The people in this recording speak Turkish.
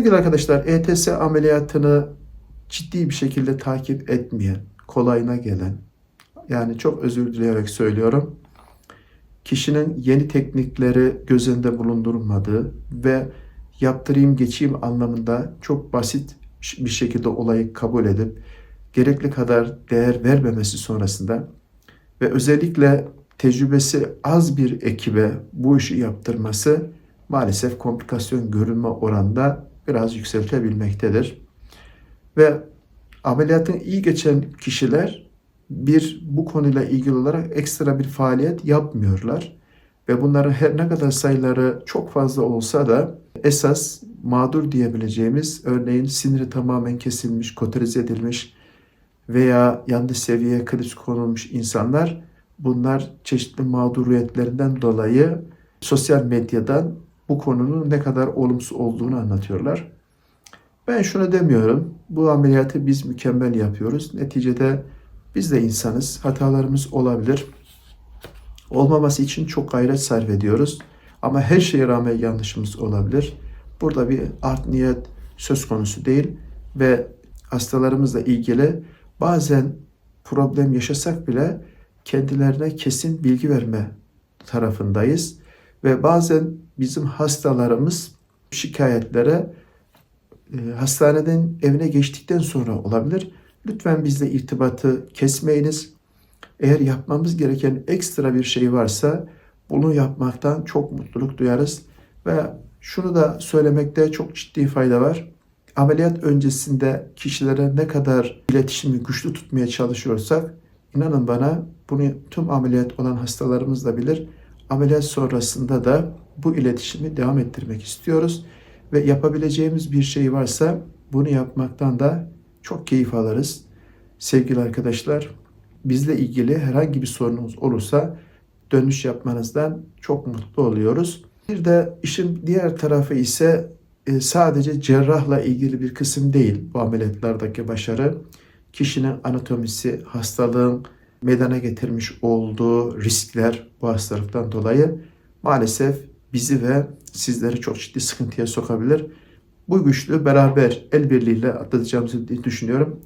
Sevgili arkadaşlar, ETS ameliyatını ciddi bir şekilde takip etmeyen, kolayına gelen, yani çok özür dileyerek söylüyorum, kişinin yeni teknikleri göz önünde bulundurmadığı ve yaptırayım geçeyim anlamında çok basit bir şekilde olayı kabul edip gerekli kadar değer vermemesi sonrasında ve özellikle tecrübesi az bir ekibe bu işi yaptırması maalesef komplikasyon görülme oranında biraz yükseltebilmektedir. Ve ameliyatın iyi geçen kişiler bir bu konuyla ilgili olarak ekstra bir faaliyet yapmıyorlar. Ve bunların her ne kadar sayıları çok fazla olsa da esas mağdur diyebileceğimiz örneğin siniri tamamen kesilmiş, koterize edilmiş veya yanlış seviyeye kriz konulmuş insanlar bunlar çeşitli mağduriyetlerinden dolayı sosyal medyadan bu konunun ne kadar olumsuz olduğunu anlatıyorlar. Ben şunu demiyorum. Bu ameliyatı biz mükemmel yapıyoruz. Neticede biz de insanız. Hatalarımız olabilir. Olmaması için çok gayret sarf ediyoruz. Ama her şeye rağmen yanlışımız olabilir. Burada bir art niyet söz konusu değil ve hastalarımızla ilgili bazen problem yaşasak bile kendilerine kesin bilgi verme tarafındayız ve bazen bizim hastalarımız şikayetlere e, hastaneden evine geçtikten sonra olabilir. Lütfen bizle irtibatı kesmeyiniz. Eğer yapmamız gereken ekstra bir şey varsa bunu yapmaktan çok mutluluk duyarız. Ve şunu da söylemekte çok ciddi fayda var. Ameliyat öncesinde kişilere ne kadar iletişimi güçlü tutmaya çalışıyorsak inanın bana bunu tüm ameliyat olan hastalarımız da bilir. Ameliyat sonrasında da bu iletişimi devam ettirmek istiyoruz ve yapabileceğimiz bir şey varsa bunu yapmaktan da çok keyif alırız. Sevgili arkadaşlar, bizle ilgili herhangi bir sorunuz olursa dönüş yapmanızdan çok mutlu oluyoruz. Bir de işin diğer tarafı ise e, sadece cerrahla ilgili bir kısım değil bu ameliyatlardaki başarı. Kişinin anatomisi, hastalığın meydana getirmiş olduğu riskler bu hastalıktan dolayı maalesef bizi ve sizleri çok ciddi sıkıntıya sokabilir. Bu güçlü beraber el birliğiyle atlatacağımızı düşünüyorum.